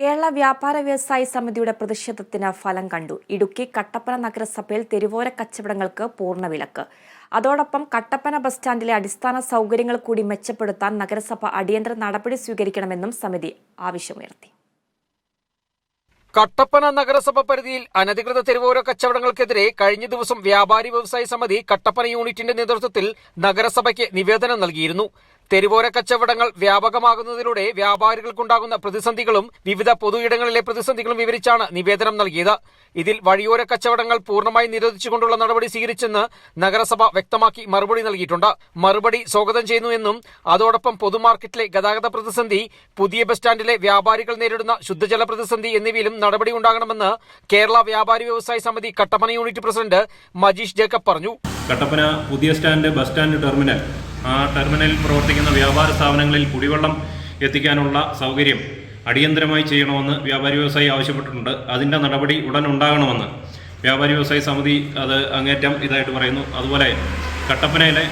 കേരള വ്യാപാര വ്യവസായി സമിതിയുടെ പ്രതിഷേധത്തിന് ഫലം കണ്ടു. ഇടുക്കി കട്ടപ്പന നഗരസഭയിൽ തെരുവോര കച്ചവടങ്ങൾക്ക് പൂർണ വിലക്ക്. അതോടൊപ്പം കട്ടപ്പന ബസ് സ്റ്റാൻഡിലെ അടിസ്ഥാന സൗകര്യങ്ങൾ കൂടി മെച്ചപ്പെടുത്താൻ നഗരസഭ അടിയന്തര നടപടി സ്വീകരിക്കണമെന്നും സമിതി ആവശ്യമുയർത്തി. കട്ടപ്പന നഗരസഭ പരിധിയിൽ അനധികൃത തെരുവോര കച്ചവടങ്ങൾക്കെതിരെ കഴിഞ്ഞ ദിവസം വ്യാപാരി വ്യവസായി സമിതി കട്ടപ്പന യൂണിറ്റിന്റെ നേതൃത്വത്തിൽ നഗരസഭയ്ക്ക് നിവേദനം നൽകിയിരുന്നു. തെരുവോര കച്ചവടങ്ങൾ വ്യാപകമാകുന്നതിലൂടെ വ്യാപാരികൾക്കുണ്ടാകുന്ന പ്രതിസന്ധികളും വിവിധ പൊതുയിടങ്ങളിലെ പ്രതിസന്ധികളും വിവരിച്ചാണ് നിവേദനം നൽകിയത്. ഇതിൽ വഴിയോര കച്ചവടങ്ങൾ പൂർണമായി നിരോധിച്ചുകൊണ്ടുള്ള നടപടി സ്വീകരിച്ചെന്ന് നഗരസഭ വ്യക്തമാക്കി മറുപടി നൽകിയിട്ടുണ്ട്. മറുപടി സ്വാഗതം ചെയ്യുന്നുവെന്നും അതോടൊപ്പം പൊതുമാർക്കറ്റിലെ ഗതാഗത പ്രതിസന്ധി പുതിയ ബസ് സ്റ്റാൻഡിലെ വ്യാപാരികൾ നേരിടുന്ന ശുദ്ധജല പ്രതിസന്ധി എന്നിവയിലും നടപടി ഉണ്ടാകണമെന്ന് കേരള വ്യാപാരി വ്യവസായ സമിതി കട്ടപ്പന യൂണിറ്റ് പ്രസിഡന്റ് മജീഷ് ജേക്കബ് പറഞ്ഞു. കട്ടപ്പന പുതിയ സ്റ്റാൻഡ് ബസ് സ്റ്റാൻഡ് ടെർമിനൽ ടെർമിനലിൽ പ്രവർത്തിക്കുന്ന വ്യാപാര സ്ഥാപനങ്ങളിൽ കുടിവെള്ളം എത്തിക്കാനുള്ള സൗകര്യം അടിയന്തരമായി ചെയ്യണമെന്ന് വ്യാപാരി വ്യവസായി ആവശ്യപ്പെട്ടിട്ടുണ്ട്. അതിന്റെ നടപടി ഉടൻ ഉണ്ടാകണമെന്ന് വ്യാപാരി വ്യവസായി സമിതി അത് അങ്ങേറ്റം ഇതായിട്ട് പറയുന്നു. അതുപോലെ കട്ടപ്പനയിലെ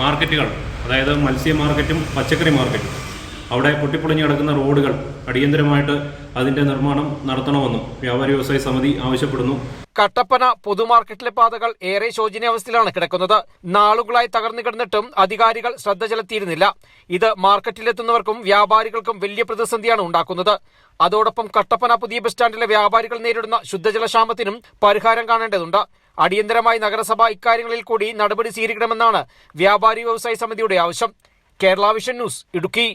മാർക്കറ്റുകൾ അതായത് മത്സ്യ മാർക്കറ്റും പച്ചക്കറി മാർക്കറ്റും അവിടെ പൊട്ടിപ്പൊളിഞ്ഞ് കിടക്കുന്ന റോഡുകൾ അടിയന്തരമായിട്ട് അതിന്റെ നിർമ്മാണം നടത്തണമെന്നും വ്യാപാരി വ്യവസായ സമിതി ആവശ്യപ്പെടുന്നു. കട്ടപ്പന പൊതുമാർക്കറ്റിലെ പാതകൾ ഏറെ ശോചനീയാവസ്ഥയിലാണ് കിടക്കുന്നത്. നാളുകളായി തകർന്നു കിടന്നിട്ടും അധികാരികൾ ശ്രദ്ധ ചെലുത്തിയിരുന്നില്ല. ഇത് മാർക്കറ്റിലെത്തുന്നവർക്കും വ്യാപാരികൾക്കും വലിയ പ്രതിസന്ധിയാണ് ഉണ്ടാക്കുന്നത്. അതോടൊപ്പം കട്ടപ്പന പുതിയ ബസ് സ്റ്റാൻഡിലെ വ്യാപാരികൾ നേരിടുന്ന ശുദ്ധജലക്ഷാമത്തിനും പരിഹാരം കാണേണ്ടതുണ്ട്. അടിയന്തരമായി നഗരസഭ ഇക്കാര്യങ്ങളിൽ കൂടി നടപടി സ്വീകരിക്കണമെന്നാണ് വ്യാപാരി വ്യവസായ സമിതിയുടെ ആവശ്യം. Kerala vision news Idukki.